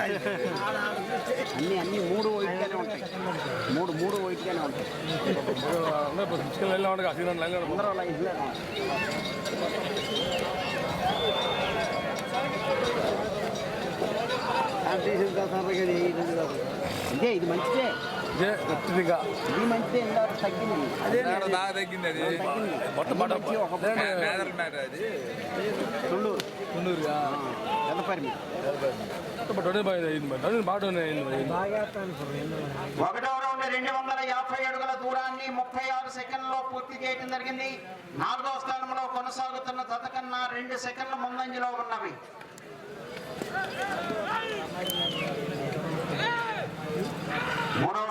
అన్ని అన్ని మూడు వైట్గానే ఉంటాయి. మూడు మూడు వైట్గానే ఉంటాయి. అందరూ అలా ఇదిలే ఇదే ఇది మంచిదే. ఇదే గట్టిగా ఇది మంచిదే ఇందాక తగ్గింది. అదే బాగా తగ్గింది అది. మంచి ఒక అది తున్నూరుగా? ఎంత పరిమి. డొనే బాగా అయింది మరి. డొనే బాగా డొనే అయింది మరి. ఒకటో రౌండ్ రెండు వందల యాభై అడుగుల దూరాన్ని ముప్పై ఆరు సెకండ్లో పూర్తి చేయడం జరిగింది. నాలుగో స్థానంలో కొనసాగుతున్న జత కన్నా రెండు సెకండ్ల ముందంజలో ఉన్నవి. మూడవ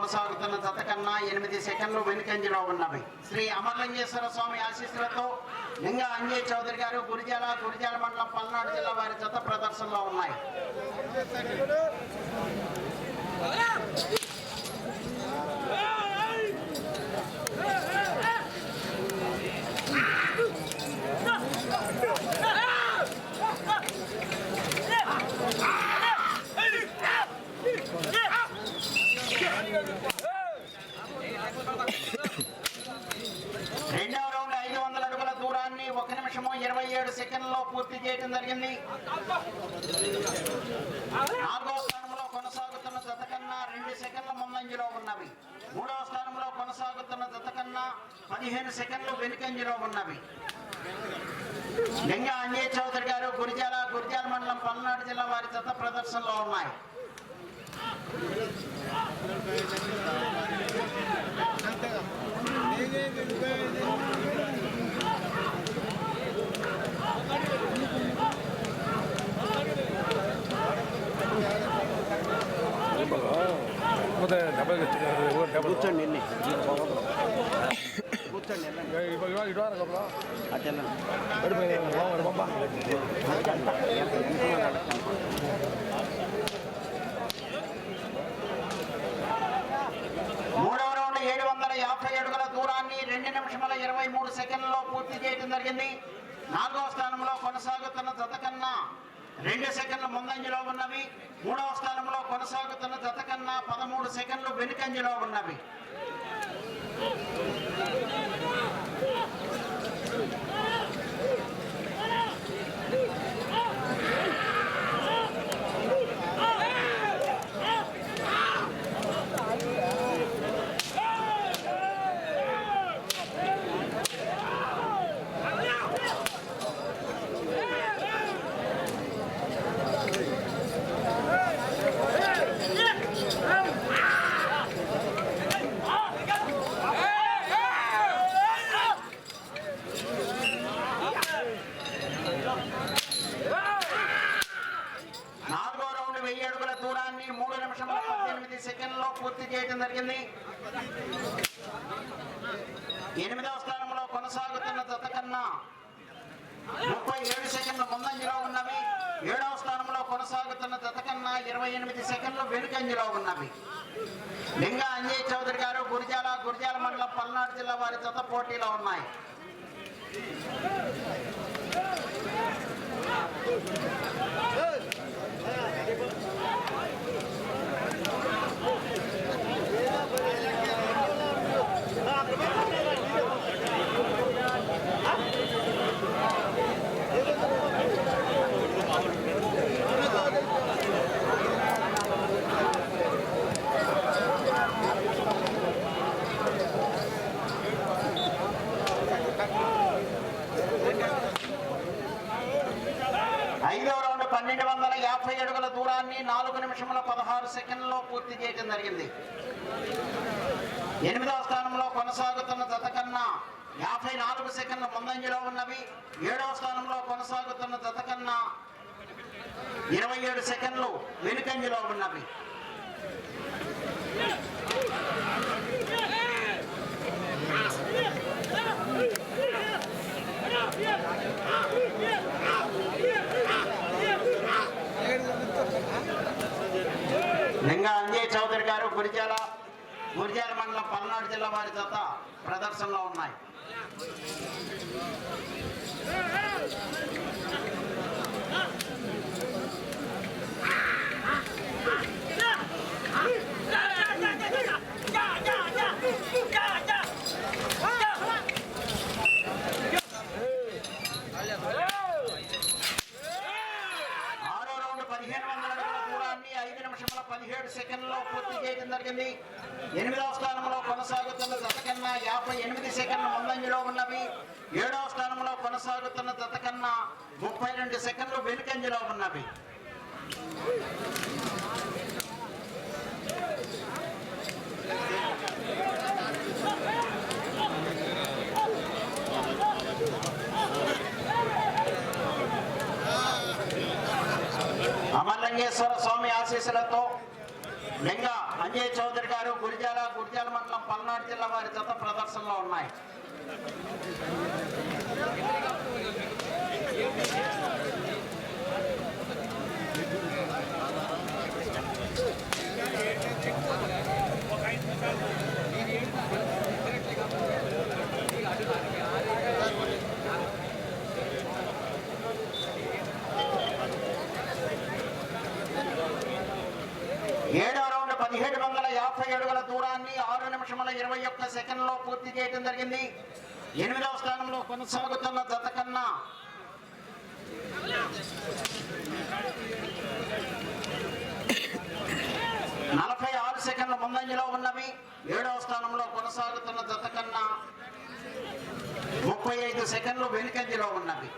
కొనసాగుతున్న జత కన్నా ఎనిమిది సెకండ్లు వెనుకంజలో ఉన్నవి. శ్రీ అమర్లింగేశ్వర స్వామి ఆశీస్సులతో లింగ అంజయ్ చౌదరి గారు గురిజాల గురిజాల మండలం పల్నాడు జిల్లా వారి జత ప్రదర్శనలో ఉన్నాయి రెండవ రౌండ్ ఐదు వందల అడుగుల దూరాన్ని ఒక నిమిషము ఇరవై ఏడు సెకండ్లలో పూర్తి చేయడం జరిగింది నాలుగో స్థానంలో కొనసాగుతున్న జత యాభై సెకండ్ల ముందంజలో ఉన్నవి. మూడవ స్థానంలో కొనసాగుతున్న జత కన్నా పదిహేను సెకండ్లు వెనుకంజలో ఉన్నవి. లింగ అంజయ్ చౌదరి గారు గురిజాల గురిజాల మండలం పల్నాడు జిల్లా వారి జత ప్రదర్శనలో ఉన్నాయి. కూర్చోండి వెళ్ళి కూర్చోండి మూడవ రౌండ్ ఏడు వందల యాభై అడుగుల దూరాన్ని రెండు నిమిషముల ఇరవై మూడు సెకండ్లలో పూర్తి చేయడం జరిగింది. నాలుగవ స్థానంలో కొనసాగుతున్న జత కన్నా రెండు సెకండ్ల ముందంజలో ఉన్నవి. మూడవ స్థానంలో కొనసాగుతున్న జత కన్నా పదమూడు సెకండ్లు వెనుకంజలో ఉన్నవి నాలుగో రౌండ్ వెయ్యి అడుగుల దూరాన్ని మూడు నిమిషముల పద్దెనిమిది సెకండ్లో పూర్తి చేయడం జరిగింది ఎనిమిదవ స్థానంలో కొనసాగుతున్న జత కన్నా ముప్పై ఏడు సెకండ్ల ముందంజలో ఉన్నవి ఏడవ స్థానంలో కొనసాగుతున్న జత కన్నా ఇరవై ఎనిమిది సెకండ్లు వెనుకంజలో ఉన్నవి లింగ అంజయ్ చౌదరి గారు గురిజాల గురిజాల మండలం పల్నాడు జిల్లా వారి జత పోటీలో ఉన్నాయి Hey రౌండ్ పన్నెండు వందల నాలుగు నిమిషముల పదహారు సెకండ్లో పూర్తి చేయడం జరిగింది. ఎనిమిదవ స్థానంలో కొనసాగుతున్న జత కన్నా యాభై నాలుగు సెకండ్ల ముందంజలో ఉన్నవి. ఏడవ స్థానంలో కొనసాగుతున్న జత కన్నా ఇరవై ఏడు సెకండ్లు వెనుకంజలో ఉన్నవి లింగా అంజయ్ చౌదరి గారు గురిజాల గురిజాల మండలం పల్నాడు జిల్లా వారి జత ప్రదర్శనలో ఉన్నాయి ఆరో రౌండ్ పదిహేను వందల అడుగుల దూరాన్ని ఐదు నిమిషముల పదిహేడు సెకండ్లో పూర్తి చేయడం జరిగింది ఎనిమిదవ స్థానంలో కొనసాగుతున్న జత కన్నా యాభై ఎనిమిది సెకండ్ల ముందంజలో ఉన్నవి ఏడవ స్థానంలో కొనసాగుతున్న జత కన్నా ముప్పై రెండు సెకండ్లు వెనుకంజలో ఉన్నవి. అమర్లింగేశ్వర స్వామి ఆశీస్సులతో లింగ అంజయ్ చౌదరి గారు గురిజాల గురిజాల మండలం పల్నాడు జిల్లా వారి జత ప్రదర్శనలో ఉన్నాయి. ఏడో రౌండ్ పదిహేడు వందల యాభై అడుగుల దూరాన్ని ఆరు నిమిషముల ఇరవై ఒక్క సెకండ్లో పూర్తి చేయడం జరిగింది. ఎనిమిదవ స్థానంలో కొనసాగుతున్న జత కన్నా నలభై ఆరు సెకండ్ల ముందంజలో ఉన్నవి ఏడవ స్థానంలో కొనసాగుతున్న జత కన్నా ముప్పై ఐదు సెకండ్లు వెనుకంజలో ఉన్నవి.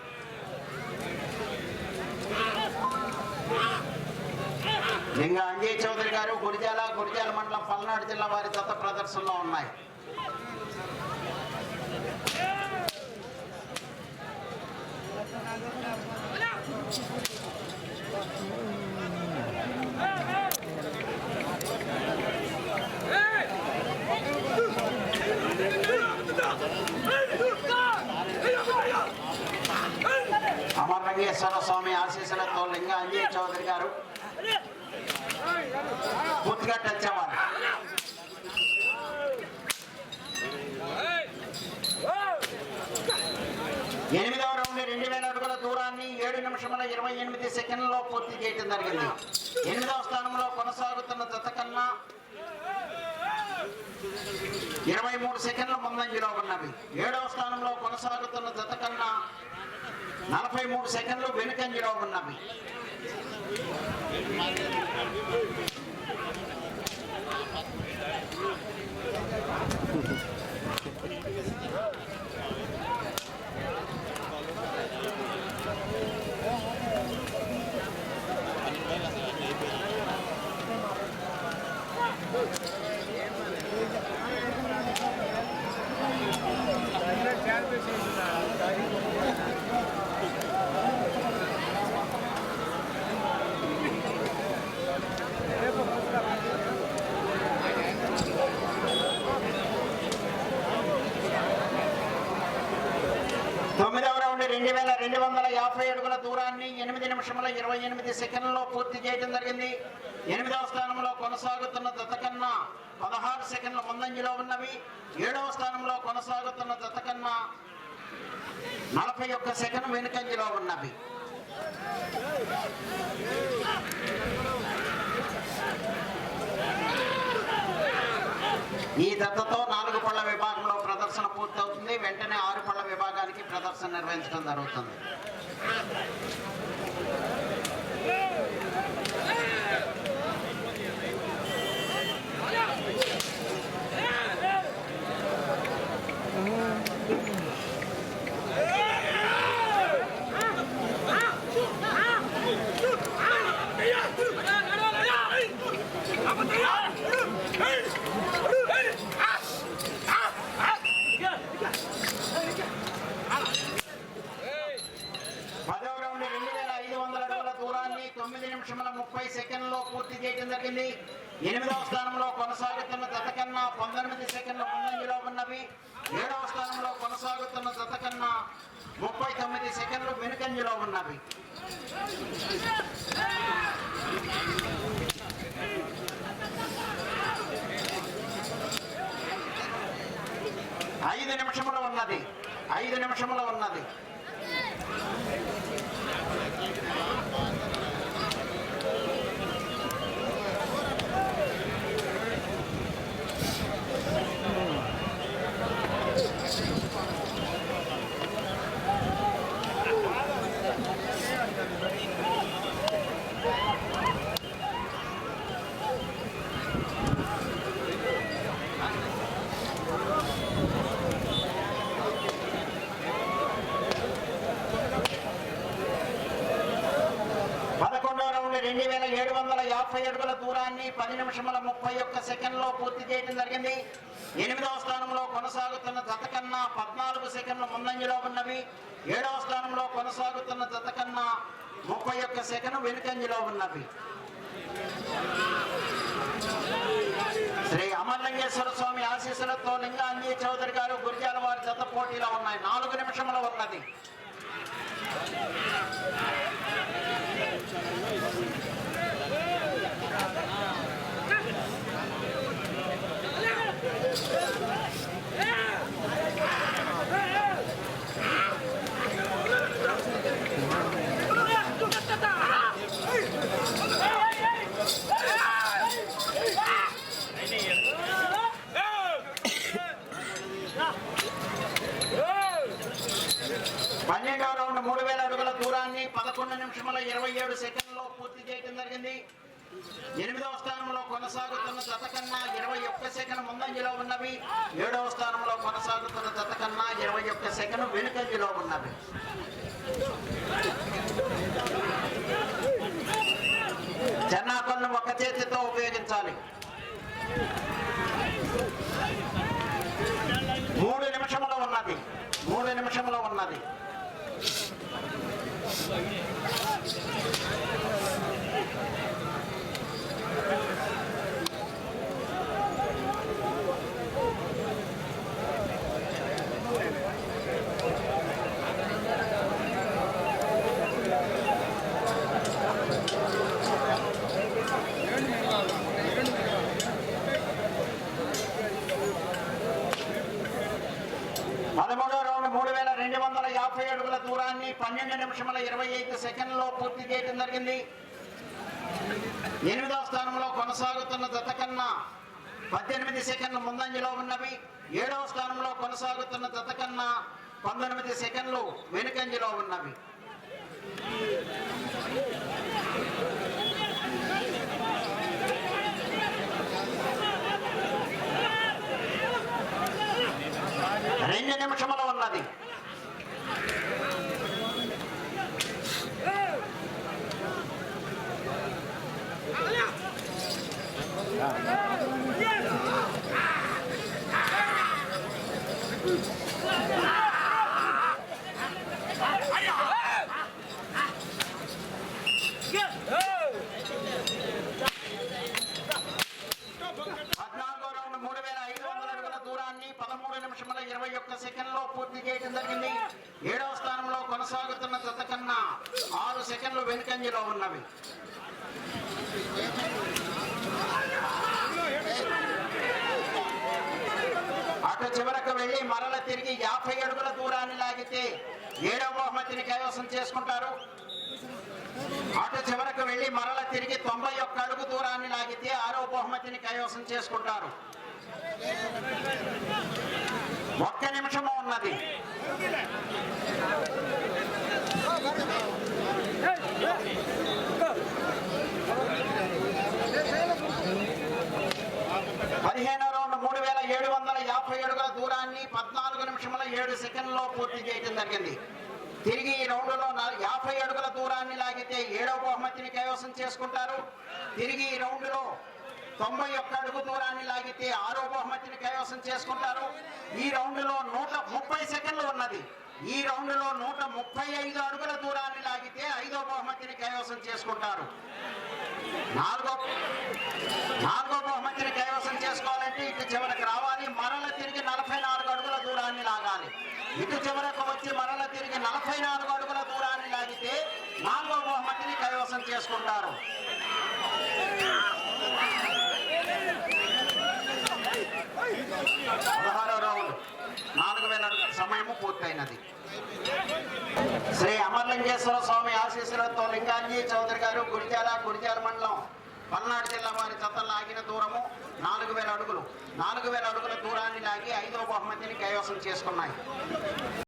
ఇంకా అంజయ్ చౌదరి గారు గురిజాల గురిజాల మండలం పల్నాడు జిల్లా వారి జత ప్రదర్శనలో ఉన్నాయి. అమరలింగేశ్వర స్వామి ఆశీస్సులతో లింగ అంజయ్ చౌదరి గారు పూర్తిగా టచ్ అవ్వాలి. ఎనిమిదవ రౌండ్ రెండు వేల అడుగుల దూరాన్ని ఏడు నిమిషముల ఇరవై ఎనిమిది సెకండ్లలో పూర్తి చేయడం జరిగింది. ఎనిమిదవ స్థానంలో కొనసాగుతున్న జత కన్నా ఇరవై మూడు సెకండ్ల ముందంజలో ఉన్నవి ఏడవ స్థానంలో కొనసాగుతున్న జత కన్నా నలభై మూడు సెకండ్లు వెనుకంజలో ఉన్నవి తొమ్మిదవ రౌండ్ రెండు వందల యాభై అడుగుల దూరాన్ని ఎనిమిది నిమిషముల ఇరవై ఎనిమిది సెకండ్లలో పూర్తి చేయడం జరిగింది. ఎనిమిదవ స్థానంలో కొనసాగుతున్న దత్త కన్నా పదహారు సెకండ్ల ముందంజలో ఉన్నవి. ఏడవ స్థానంలో కొనసాగుతున్న జత కన్నా నలభై ఒక్క సెకండ్ వెనుకంజలో ఉన్నవి. ఈ దత్తతో నాలుగు పళ్ళ విభాగంలో పూర్తవుతుంది. వెంటనే ఆరు పళ్ళ విభాగానికి ప్రదర్శన నిర్వహించడం జరుగుతుంది. జరిగింది ఎనిమిదవ స్థానంలో కొనసాగుతున్న జత కన్నా పంతొమ్మిది సెకండ్ల ముందంజలో ఉన్నవి ఏడవ స్థానంలో కొనసాగుతున్న జత కన్నా ముప్పై తొమ్మిది సెకండ్లు వెనుకంజలో ఉన్నవి. ఐదు నిమిషములు ఉన్నది. ఐదు నిమిషములు ఉన్నది పదకొండవ రౌండ్ రెండు వేల ఏడు వందల యాభై అడుగుల దూరాన్ని పది నిమిషముల ముప్పై ఒక్క సెకండ్లో పూర్తి చేయడం జరిగింది. ఎనిమిదవ స్థానంలో కొనసాగుతున్న జత కన్నా పద్నాలుగు సెకండ్లు ముందంజలో ఉన్నవి. ఏడవ స్థానంలో కొనసాగుతున్న జత కన్నా ముప్పై ఒక్క సెకండ్ వెనుకంజలో ఉన్నవి. శ్రీ అమర్లింగేశ్వర స్వామి ఆశీస్సులతో లింగాంజీ చౌదరి గారు గురిజాల వారి జత పోటీలో ఉన్నాయి. నాలుగు నిమిషముల ఉన్నది పన్నెండవ రౌండ్ మూడు వేల అడుగుల దూరాన్ని పదకొండు నిమిషముల ఇరవై ఏడు సెకండ్లో పూర్తి చేయడం జరిగింది ఎనిమిదవ స్థానంలో కొనసాగుతున్న జత కన్నా ఇరవై ఒక్క సెకండ్ ముందంజలో ఉన్నవి. ఏడవ స్థానంలో కొనసాగుతున్న జత కన్నా ఇరవై ఒక్క సెకండ్ వెనుకంజలో ఉన్నవి. చెన్నాకొన్ను ఒక చేతితో ఉపయోగించాలి. మూడు నిమిషములో ఉన్నది. మూడు నిమిషములో ఉన్నది పదమూడో రౌండ్ మూడు వేల రెండు వందల యాభై అడుగుల దూరాన్ని పన్నెండు నిమిషముల ఇరవై ఐదు సెకండ్లో పూర్తి చేయడం జరిగింది. ఎనిమిదవ స్థానంలో కొనసాగుతున్న జత కన్నా పద్దెనిమిది సెకండ్ల ముందంజలో ఉన్నవి. ఏడవ స్థానంలో కొనసాగుతున్న జత కన్నా పంతొమ్మిది సెకండ్లు వెనుకంజలో ఉన్నవి. రెండు నిమిషముల ఉన్నది పద్నాలుగో రౌండ్ మూడు వేల ఐదు వందల అడుగుల దూరాన్ని పదమూడు నిమిషముల ఇరవై ఒక్క సెకండ్లో పూర్తి చేయడం జరిగింది ఏడవ స్థానంలో కొనసాగుతున్న జత కన్నా ఆరు సెకండ్లు వెనుకంజలో ఉన్నవి అటు చివరకు వెళ్ళి మరల తిరిగి యాభై అడుగుల లాగితే ఏడవ బహుమతిని కైవసం చేసుకుంటారు. అటు చివరకు వెళ్ళి మరల తిరిగి తొంభై ఒక్క అడుగు దూరాన్ని లాగితే ఆరో బహుమతిని కైవసం చేసుకుంటారు. ఒక్క నిమిషము ఉన్నది. పదిహేనో ఏడు వందల యాభై అడుగుల దూరాన్ని పద్నాలుగు నిమిషముల ఏడు సెకండ్లో పూర్తి చేయడం జరిగింది. తిరిగి ఈ రౌండ్లో యాభై అడుగుల దూరాన్ని లాగితే ఏడవ బహుమతిని కైవసం చేసుకుంటారు. తిరిగి ఈ రౌండ్లో తొంభై ఒక్క అడుగు దూరాన్ని లాగితే ఆరో బహుమతిని కైవసం చేసుకుంటారు. ఈ రౌండ్లో నూట ముప్పై సెకండ్లు ఉన్నది. ఈ రౌండ్లో నూట ముప్పై ఐదు అడుగుల దూరాన్ని లాగితే ఐదో బహుమతిని కైవసం చేసుకుంటారు. నాలుగో చివరికి రావాలి. మరల తిరిగి నలభై నాలుగు అడుగుల దూరాన్ని లాగాలి. ఇటు చివరకు వచ్చి మరల తిరిగి నలభై నాలుగు అడుగుల దూరాన్ని లాగితే నాలుగో బహుమతిని కైవసం చేసుకుంటారు. నాలుగు వేల సమయము పూర్తయినది. శ్రీ అమర్లింగేశ్వర స్వామి ఆశీస్సులతో లింగాంజీ చౌదరి గారు గురిజాల గురిజాల మండలం పల్నాడు జిల్లా వారి జతలు లాగిన దూరము నాలుగు వేల అడుగులు. నాలుగు వేల అడుగుల దూరాన్ని లాగి ఐదో బహుమతిని కైవసం చేసుకున్నాయి.